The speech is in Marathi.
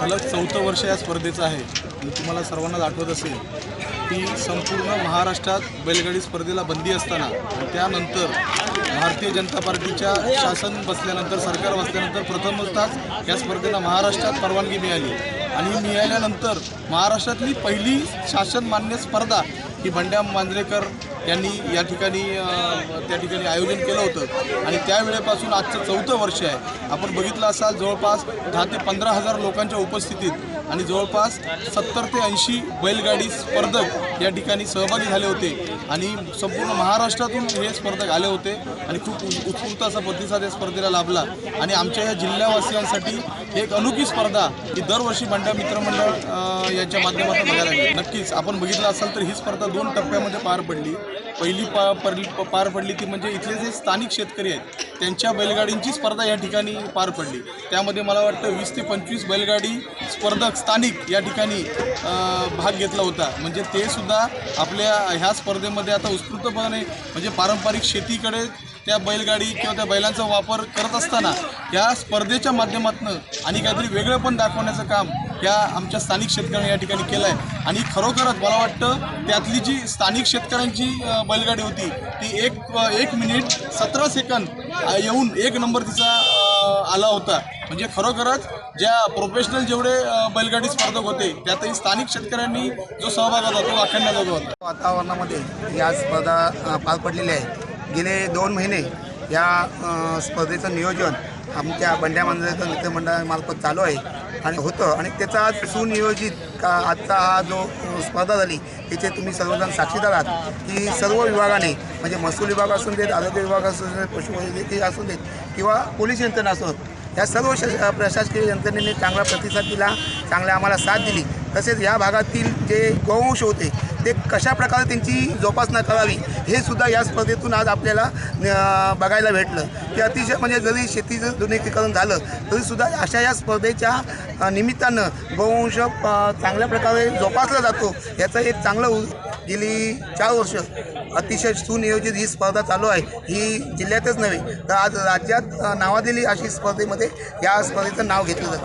सलग चौथं वर्ष या स्पर्धेचं आहे. आणि तुम्हाला सर्वांनाच आठवत असेल की संपूर्ण महाराष्ट्रात बैलगाडी स्पर्धेला बंदी असताना त्यानंतर भारतीय जनता पार्टीच्या शासन बसल्यानंतर सरकार बसल्यानंतर प्रथमतच या स्पर्धेला महाराष्ट्रात परवानगी मिळाली. आणि मिळाल्यानंतर महाराष्ट्रातली पहिली शासन मान्य स्पर्धा ही बंड्या मांजरेकर त्यांनी या ठिकाणी त्या ठिकाणी आयोजन केलं होतं. आणि त्यावेळेपासून आजचं चौथं वर्ष आहे. आपण बघितलं असाल जवळपास दहा ते पंधरा हजार लोकांच्या उपस्थितीत आणि जवळपास सत्तर ते ऐंशी बैलगाडी स्पर्धक या ठिकाणी सहभागी झाले होते. आणि संपूर्ण महाराष्ट्रातून हे स्पर्धक आले होते आणि खूप उत्स्फूर्त असा प्रतिसाद या स्पर्धेला लाभला. आणि आमच्या या जिल्ह्यावासियांसाठी एक अनोखी स्पर्धा ही दरवर्षी मंडळ मित्रमंडळ यांच्या माध्यमातून बघायला मिळते. नक्कीच आपण बघितलं असाल तर ही स्पर्धा दोन टप्प्यामध्ये पार पडली. पहिली पा पडली पार पडली ती म्हणजे इथले जे स्थानिक शेतकरी आहेत त्यांच्या बैलगाडींची स्पर्धा या ठिकाणी पार पडली. त्यामध्ये मला वाटतं वीस ते पंचवीस बैलगाडी स्पर्धक स्थानिक या ठिकाणी भाग घेतला होता. म्हणजे ते सुद्धा आपल्या ह्या स्पर्धेमध्ये आता उत्स्फूर्तपणे म्हणजे पारंपरिक शेतीकडे त्या बैलगाडी किंवा त्या बैलांचा वापर करत असताना या स्पर्धेच्या माध्यमातून आणि काहीतरी वेगळं पण दाखवण्याचं काम या आमच्या स्थानिक शेतकऱ्यांनी या ठिकाणी केलं आहे आणि खरोखरच मला वाटतं त्यातली जी स्थानिक शेतकऱ्यांची बैलगाडी होती ती एक एक मिनिट सतरा सेकंद येऊन एक नंबर तिचा आला होता. म्हणजे खरोखरच ज्या प्रोफेशनल जेवढे बैलगाडी स्पर्धक होते त्यातही स्थानिक शेतकऱ्यांनी जो सहभाग होता तो वाखण्यात होता. वातावरणामध्ये या स्पर्धा पार पडलेल्या आहेत. गेले दोन महिने या स्पर्धेचं नियोजन आमच्या बंड्या मंडळाचं नृत्यमंडळामार्फत चालू आहे आणि होतं. आणि त्याचा आज सुनियोजित का आजचा हा जो स्पर्धा झाली त्याचे तुम्ही सर्वजण साक्षीदार आहात. की सर्व विभागाने म्हणजे महसूल विभाग असून देत आरोग्य विभाग असून देत पशुवैद्यकीय असू देत किंवा पोलीस यंत्रणा असो या सर्व श प्रशासकीय यंत्रणेने चांगला प्रतिसाद दिला चांगला आम्हाला साथ दिली. तसेच या भागातील जे गौंश होते ते कशा प्रकारे त्यांची जोपासना करावी हे सुद्धा या स्पर्धेतून आज आपल्याला बघायला भेटलं. की अतिशय म्हणजे जरी शेतीचं दुर्नीकीकरण झालं तरीसुद्धा अशा या स्पर्धेच्या निमित्तानं गोवंश चांगल्या प्रकारे जोपासला जातो. याचं एक चांगलं गेली चार वर्ष अतिशय सुनियोजित ही स्पर्धा चालू आहे. ही जिल्ह्यातच नव्हे तर आज राज्यात अं, नावाजलेली अशी स्पर्धेमध्ये या स्पर्धेचं नाव घेतलं जातं.